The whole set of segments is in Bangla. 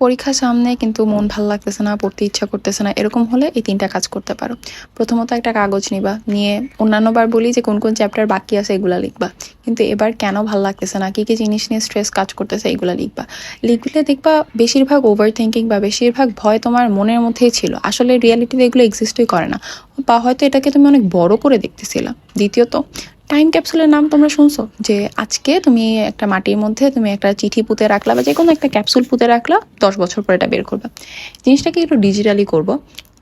পরীক্ষা সামনে কিন্তু মন ভালো লাগতেছে না, পড়তে ইচ্ছা করতেছে না, এরকম হলে এই তিনটা কাজ করতে পারো। প্রথমত একটা কাগজ নিবা, নিয়ে অন্যান্য বার বলি যে কোন কোন চ্যাপ্টার বাকি আছে এগুলো লিখবা। কিন্তু এবার কেন ভালো লাগতেছে না, কী কী জিনিস নিয়ে স্ট্রেস কাজ করতেছে এগুলো লিখবা। লিখলে দেখবা বেশিরভাগ ওভার থিঙ্কিং বা বেশিরভাগ ভয় তোমার মনের মধ্যেই ছিল। আসলে রিয়ালিটিতে এগুলো এক্সিস্টই করে না। বা হয়তো এটাকে তুমি অনেক বড় করে দেখতেছিলা। দ্বিতীয়ত টাইম ক্যাপসুলের নাম তোমরা শুনছো? যে আজকে তুমি একটা মাটির মধ্যে তুমি একটা চিঠি পুঁতে রাখলা বা যে কোনো একটা ক্যাপসুল পুঁতে রাখলা, দশ বছর পর এটা বের করবা। জিনিসটাকে একটু ডিজিটালি করব।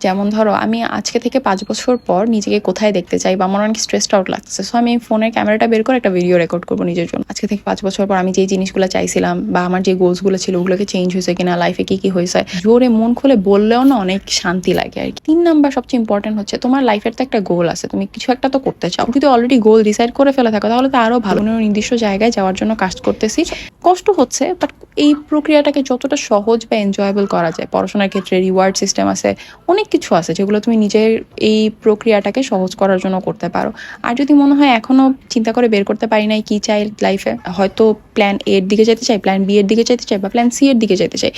যেমন ধরো, আমি আজকে থেকে পাঁচ বছর পর নিজেকে কোথায় দেখতে চাই বা আমার অনেক স্ট্রেসড আউট লাগছে সো আমি ফোনের ক্যামেরাটা বের করে একটা ভিডিও রেকর্ড করব নিজের জন্য। আজকে থেকে পাঁচ বছর পর আমি যে জিনিসগুলো চাইছিলাম বা আমার যে গোলসগুলো ছিল, ওগুলোকে চেঞ্জ হয়েছে কিনা লাইফে কি কি হয়েছে, জোরে মন খুলে বললেও না অনেক শান্তি লাগে আর কি। তিন নাম্বার সবচেয়ে ইম্পর্টেন্ট হচ্ছে, তোমার লাইফের তো একটা গোল আছে, তুমি কিছু একটা তো করতে চাও। যদি অলরেডি গোল ডিসাইড করে ফেলে থাকো, তাহলে তো আরও ভালো। নির্দিষ্ট জায়গায় যাওয়ার জন্য কাজ করতেছি। কষ্ট হচ্ছে বাট এই প্রক্রিয়াটাকে যতটা সহজ বা এনজয়েবল করা যায়, পড়াশোনার ক্ষেত্রে রিওয়ার্ড সিস্টেম আছে, অনেক কিছু আছে যেগুলো তুমি নিজের এই প্রক্রিয়াটাকে সহজ করার জন্য করতে পারো। আর যদি মনে হয় এখনও চিন্তা করে বের করতে পারি নাই কি চাই লাইফে হয়তো প্ল্যান এর দিকে যেতে চাই প্ল্যান বি এর দিকে যেতে চাই বা প্ল্যান সি এর দিকে যেতে চাই।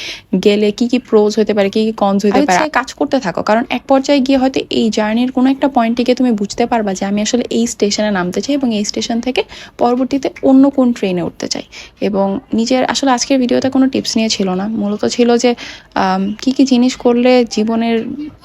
গেলে কি কি প্রোজ হতে পারে কি কি কনস হতে পারে? কাজ করতে থাকো কারণ এক পর্যায়ে গিয়ে হয়তো এই জার্নির কোনো একটা পয়েন্টে তুমি বুঝতে পারবা যে আমি আসলে এই স্টেশনে নামতে চাই এবং এই স্টেশন থেকে পরবর্তীতে অন্য কোন ট্রেনে উঠতে চাই। এবং নিজের আসলে আজকের ভিডিওতে কোনো টিপস নিয়ে ছিল না। মূলত ছিল যে কি কি জিনিস করলে জীবনের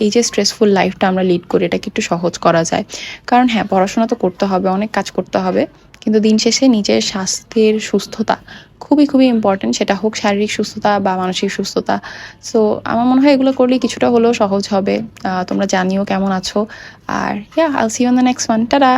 এই যে স্ট্রেসফুল লাইফটা আমরা লিড করি, এটাকে একটু সহজ করা যায়। কারণ হ্যাঁ পড়াশোনা তো করতে হবে, অনেক কাজ করতে হবে। কিন্তু দিন শেষে নিজের স্বাস্থ্যের সুস্থতা খুবই খুবই ইম্পর্টেন্ট সেটা হোক শারীরিক সুস্থতা বা মানসিক সুস্থতা। সো আমার মনে হয় এগুলো করলে কিছুটা হলেও সহজ হবে। তোমরা জানিও কেমন আছো। আর y'all see on the next one tata